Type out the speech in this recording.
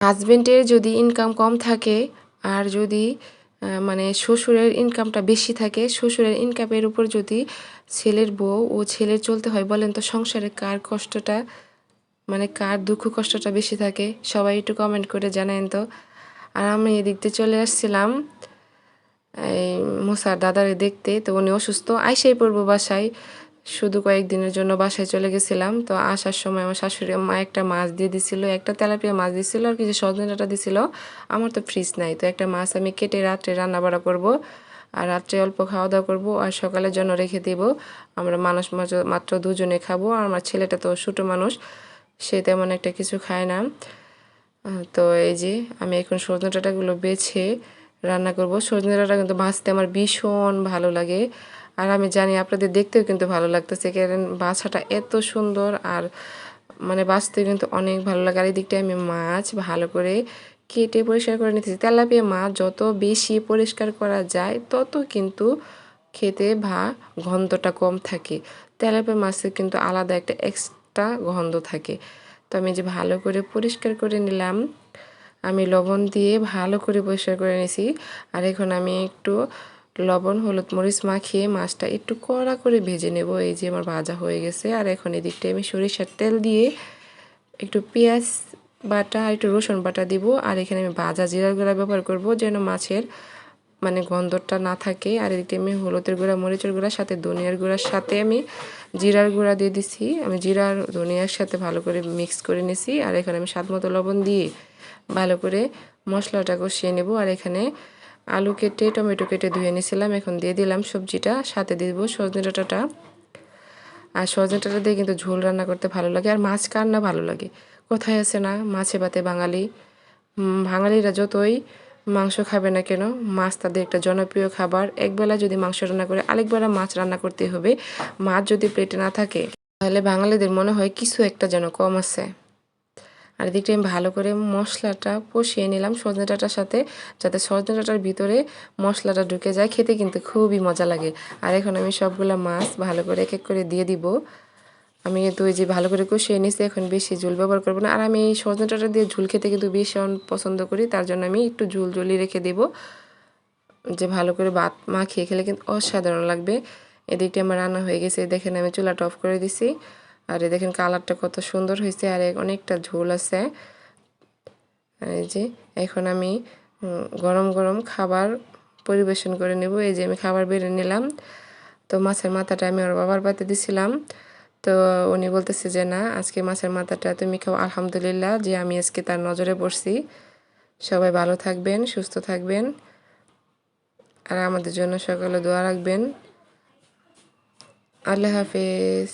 হাজবেন্ডের যদি ইনকাম কম থাকে, আর যদি মানে শ্বশুরের ইনকামটা বেশি থাকে, শ্বশুরের ইনকামের উপর যদি ছেলের বউ ও ছেলের চলতে হয়, বলেন তো সংসারে কার কষ্টটা মানে কার দুঃখ কষ্টটা বেশি থাকে, সবাই একটু কমেন্ট করে জানেন তো। আর আমি এদিক দিয়ে চলে আসছিলাম, এই মুসার দাদারে দেখতে, তো উনি অসুস্থ, আইসাই পড়ব বাসায়। শুধু কয়েকদিনের জন্য বাসায় চলে গেছিলাম। তো আসার সময় আমার শাশুড়ি মা একটা মাছ দিয়ে দিছিল, একটা তেলাপিয়া মাছ দিছিল, আর কিছু সজনে ডাঁটা দিছিল। আমার তো ফ্রিজ নাই, তো একটা মাছ আমি কেটে রাত্রে রান্না বাড়া করব, আর রাত্রে অল্প খাওয়া দাওয়া করব, আর সকালের জন্য রেখে দেব। আমরা মানুষ মাত্র দুজনে খাব, আর আমার ছেলেটা তো ছোটো মানুষ, সে তেমন একটা কিছু খায় না। তো এই যে আমি এখন সজনে ডাঁটাগুলো বেছে রান্না করব। সজনে ডাঁটা কিন্তু ভাজতে আমার ভীষণ ভালো লাগে। আর আমি জানি আপনাদের দেখতেও কিন্তু ভালো লাগতেছে, কারণ বাছাটা এত সুন্দর আর মানে বাঁচতে কিন্তু অনেক ভালো লাগে। আর এই দিকটায় আমি মাছ ভালো করে কেটে পরিষ্কার করে নিতেছি। তেলাপিয়া মাছ যত বেশি পরিষ্কার করা যায়, তত কিন্তু খেতে ভা গন্ধটা কম থাকে। তেলাপিয়া মাছের কিন্তু আলাদা একটা এক্সট্রা গন্ধ থাকে। তো আমি যে ভালো করে পরিষ্কার করে নিলাম, আমি লবণ দিয়ে ভালো করে পরিষ্কার করে নিয়েছি আর এখন আমি একটু লবণ, হলুদ মরিচ মাখিয়ে মাছটা একটু কড়া করে ভেজে নেব। এই যে আমার ভাজা হয়ে গেছে। আর এখন এদিকটায় আমি সরিষার তেল দিয়ে একটু পেঁয়াজ বাটা আর একটু রসুন বাটা দিব। আর এখানে আমি ভাজা জিরার গুঁড়া ব্যবহার করব যেন মাছের মানে গন্ধটা না থাকে। আর এদিকে আমি হলুদের গুঁড়া, মরিচের গুঁড়ার সাথে ধনিয়ার গুঁড়ার সাথে আমি জিরার গুঁড়া দিয়ে দিছি। আমি জিরার ধনিয়ার সাথে ভালো করে মিক্স করে নিছি। আর এখানে আমি স্বাদ মতো লবণ দিয়ে ভালো করে মশলাটা কষিয়ে নেব। আর এখানে আলু কেটে, টমেটো কেটে ধুয়ে নিয়েছিলাম এখন দিয়ে দিলাম সবজিটা, সাথে দেবো সজনে ডাঁটাটা। আর সজনে ডাঁটা দিয়ে কিন্তু ঝোল রান্না করতে ভালো লাগে, আর মাছ কার না ভালো লাগে? কোথায় আছে না? মাছে ভাতে বাঙালি। বাঙালিরা যতই মাংস খাবে না কেন, মাছ তাদের একটা জনপ্রিয় খাবার। একবেলা যদি মাংস রান্না করে আরেকবেলা মাছ রান্না করতে হবে। মাছ যদি প্লেটে না থাকে, তাহলে বাঙালিদের মনে হয় কিছু একটা যেন কম আছে। আর এদিকটা আমি ভালো করে মশলাটা কষিয়ে নিলাম সজনে ডাঁটার সাথে, যাতে সজনে ডাঁটার ভিতরে মশলাটা ঢুকে যায়। খেতে কিন্তু খুবই মজা লাগে। আর এখন আমি সবগুলা মাছ ভালো করে এক এক করে দিয়ে দিব। আমি কিন্তু ওই যে ভালো করে কষিয়ে নিছি, এখন বেশি ঝুল ব্যবহার করব না। আর আমি এই সজনে ডাঁটা দিয়ে ঝুল খেতে কিন্তু ভীষণ পছন্দ করি, তার জন্য আমি একটু ঝুল ঝোলি রেখে দেবো। যে ভালো করে ভাত মাখিয়ে খেলে কিন্তু অসাধারণ লাগবে। এদিকটা আমার রান্না হয়ে গেছে। দেখেন আমি চুলাটা অফ করে দিছি। আর এই দেখেন কালারটা কত সুন্দর হয়েছে, আর অনেকটা ঝোল আছে। এই যে, এখন আমি গরম গরম খাবার পরিবেশন করে নেব। এই যে আমি খাবার বেড়ে নিলাম। তো মাছের মাথাটা আমি ওর বাবার পাতে দিছিলাম। তো উনি বলতেছে যে, না, আজকে মাছের মাথাটা তুমি খাও, আলহামদুলিল্লাহ যে আমি আজকে তার নজরে পড়ছি। সবাই ভালো থাকবেন, সুস্থ থাকবেন। আর আমাদের জন্য সকালে দোয়া রাখবেন। আল্লাহ হাফেজ।